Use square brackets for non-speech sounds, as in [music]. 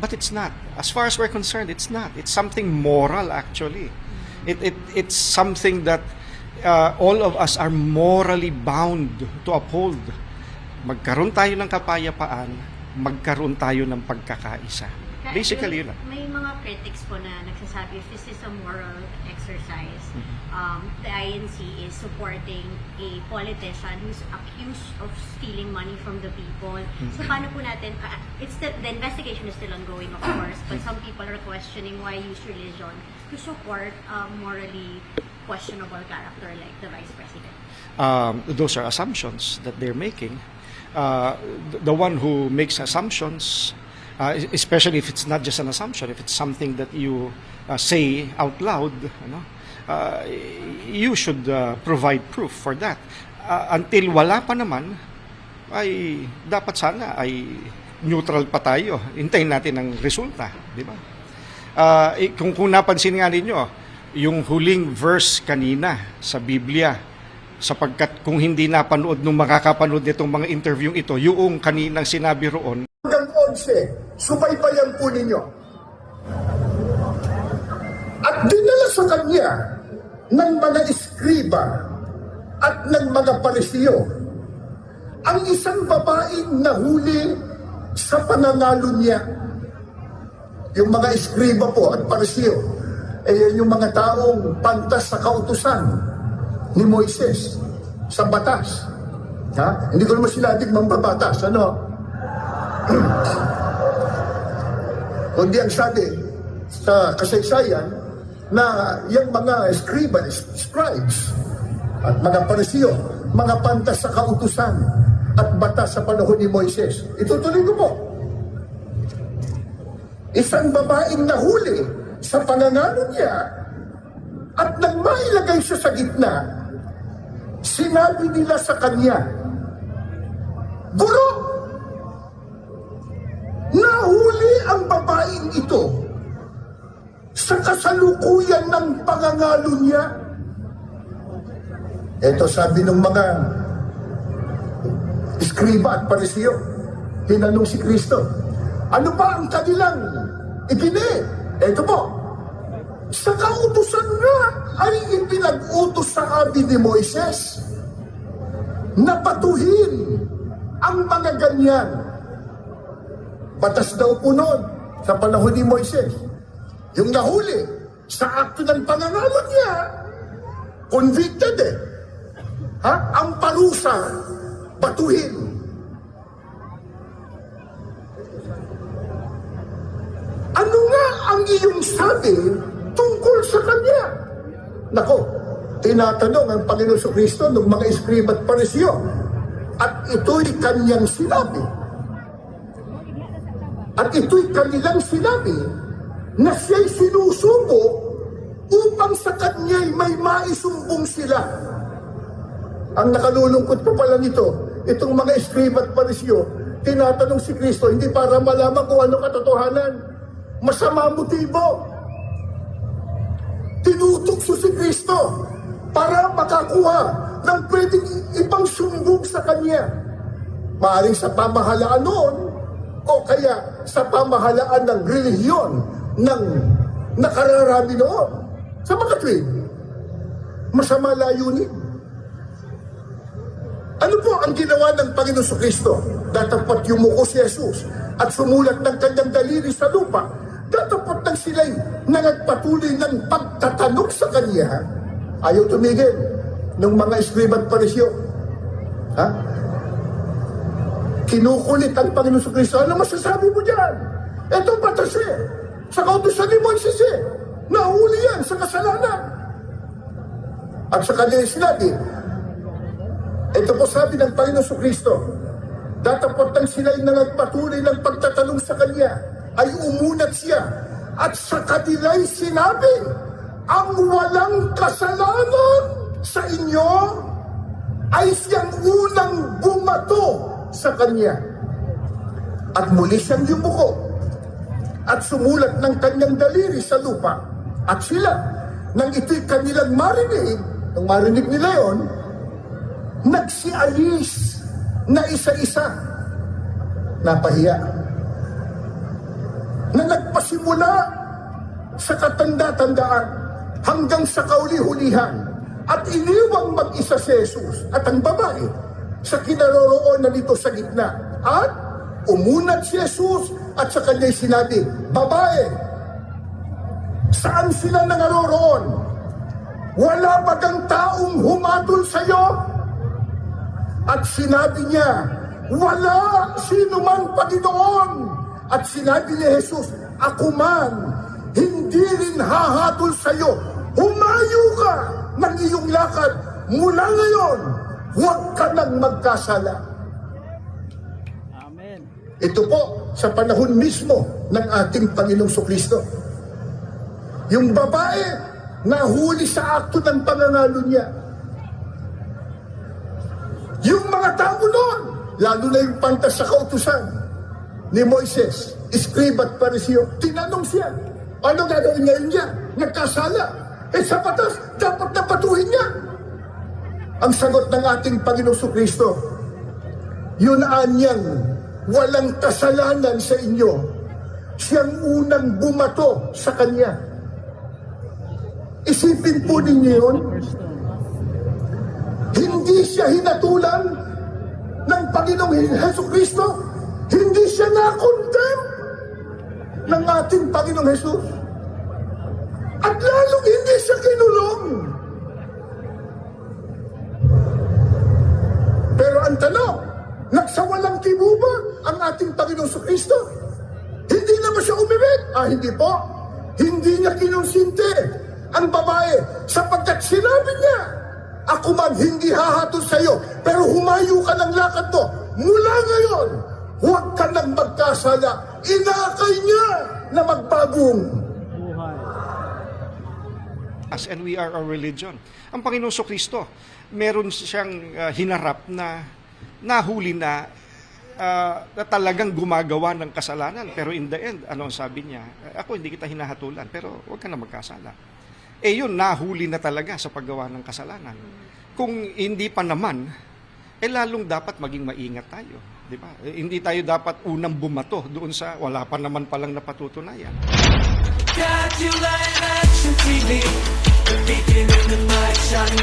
But it's not. As far as we're concerned, it's not. It's something moral actually. It, it it's something that uh, all of us are morally bound to uphold. Magkaroon tayo ng kapayapaan, magkaroon tayo ng pagkakaisa. Basically, yun may, lang. may mga critics po na nagsasabi if this is a moral exercise, Mm-hmm. um, the INC is supporting a politician who's accused of stealing money from the people. Mm-hmm. So paano po natin, uh, it's the, the investigation is still ongoing of course, but some people are questioning why use religion to support a morally questionable character like the Vice President. um, those are assumptions that they're making. Uh, th- the one who makes assumptions, uh, es- especially if it's not just an assumption, if it's something that you uh, say out loud, you know, uh, you should uh, provide proof for that. Uh, until wala pa naman, ay dapat sana ay neutral pa tayo. Hintayin natin ang resulta, di ba? Eh, kung, kung napansin nga ninyo, yung huling verse kanina sa Biblia, sapagkat kung hindi napanood nung makakapanood nitong mga interview ito, yung kaninang sinabi roon, hanggang 11, subaybayan po ninyo. At dinala sa kanya ng mga eskriba at ng mga parisiyo ang isang babaeng nahuli sa pananalo niya. Yung mga eskriba po at parisiyo, eh yung mga taong pantas sa kautusan ni Moises sa batas. Ha? Hindi ko naman sinabing mambabatas, ano? [clears throat] Kundi ang sabi sa kasaysayan na yung mga scribes, scribes at mga parisiyo, mga pantas sa kautusan at batas sa panahon ni Moises. Itutuloy ko po. Isang babaeng nahuli sa pananalo niya at nang mailagay siya sa gitna, sinabi nila sa kanya, ito sa kasalukuyan ng pangangalo niya. Ito sabi ng mga iskriba at parisiyo. Tinanong si Kristo, ano ba ang kanilang ikini? Ito po, sa kautusan nga ay ipinag-utos sa amin ni Moises na patuhin ang mga ganyan Batas daw po noon sa panahon ni Moises. Yung nahuli sa akto ng pangangalo niya, convicted eh. Ha? Ang parusa, batuhin. Ano nga ang iyong sabi tungkol sa kanya? Nako, tinatanong ang Panginoon Kristo ng mga eskriba at parisyo. At ito'y kanyang sinabi. At ito'y kanilang sinabi na siya'y sinusubo upang sa kanya'y may maisumbong sila. Ang nakalulungkot pa pala nito, itong mga eskriba at parisyo, tinatanong si Kristo, hindi para malaman kung ano katotohanan. Masama motibo. Tinutukso si Kristo para makakuha ng pwedeng ibang sumbong sa Kanya. Maaring sa pamahalaan noon, o kaya sa pamahalaan ng relihiyon ng nakararami noon. Sa mga tuwid, masama layunin. Ano po ang ginawa ng Panginoon Kristo? Datapot yumuko si Jesus at sumulat ng kanyang daliri sa lupa. Datapot nang sila'y nangagpatuloy ng pagtatanong sa kanya. Ayaw tumigil ng mga eskribat parisyo. Ha? Kinukulit ang Panginoon sa Kristo. Ano masasabi mo dyan? Ito batas. Sa kautusan ni Moises eh. Nahuli yan sa kasalanan. At sa kanya sinabi, ito po sabi ng Panginoon sa Kristo, datapot ng sila'y nangagpatuloy ng pagtatanong sa Kanya, ay umunat siya. At sa kanila'y sinabi, ang walang kasalanan sa inyo ay siyang unang bumato sa Kanya. At muli siyang yumuko at sumulat ng kanyang daliri sa lupa. At sila, nang ito'y kanilang marinig, nang marinig nila yon, nagsialis na isa-isa. Napahiya. magpasimula sa katanda-tandaan hanggang sa kauli-hulihan at iniwang mag-isa si Jesus at ang babae sa kinaroroonan nito sa gitna. At umunat si Jesus at sa kanya'y sinabi, Babae, saan sila nangaroroon? Wala ba kang taong humatol sa iyo? At sinabi niya, wala sino man Panginoon. At sinabi ni Jesus, ako man, hindi rin hahatol sa iyo. Humayo ka ng iyong lakad. Mula ngayon, huwag ka nang magkasala. Amen. Ito po sa panahon mismo ng ating Panginoong Kristo. Yung babae nahuli sa akto ng pangangalo niya. Yung mga tao noon, lalo na yung pantas sa kautusan ni Moises, Escriba at Parisio, tinanong siya, ano gagawin ngayon niya? Nagkasala. Eh sa batas, dapat napatuhin niya. Ang sagot ng ating Panginoong Kristo, yun anyang walang kasalanan sa inyo. Siyang unang bumato sa kanya. Isipin po ninyo yun, hindi siya hinatulan ng Panginoong Heso Kristo. Hindi siya na-condemn ng ating Panginoong Jesus. At lalong hindi siya kinulong. Pero ang tanong, nagsawalang kibo ba ang ating Panginoong Kristo? Hindi na ba siya umibig? Ah, hindi po. Hindi niya kinonsinte ang babae sapagkat sinabi niya, ako man hindi hahatol sa iyo, pero humayo ka ng lakad mo. Mula ngayon, huwag ka nang magkasala. Inakay niya na magbagong Buhay. us and we are a religion. Ang Panginoong Kristo, meron siyang uh, hinarap na nahuli na uh, na talagang gumagawa ng kasalanan. Pero in the end, ano ang sabi niya? Ako hindi kita hinahatulan, pero huwag ka na magkasala. Eh yun, nahuli na talaga sa paggawa ng kasalanan. Kung hindi pa naman, eh lalong dapat maging maingat tayo. Di ba? Eh, hindi tayo dapat unang bumato doon sa wala pa naman palang napatutunayan. Got you like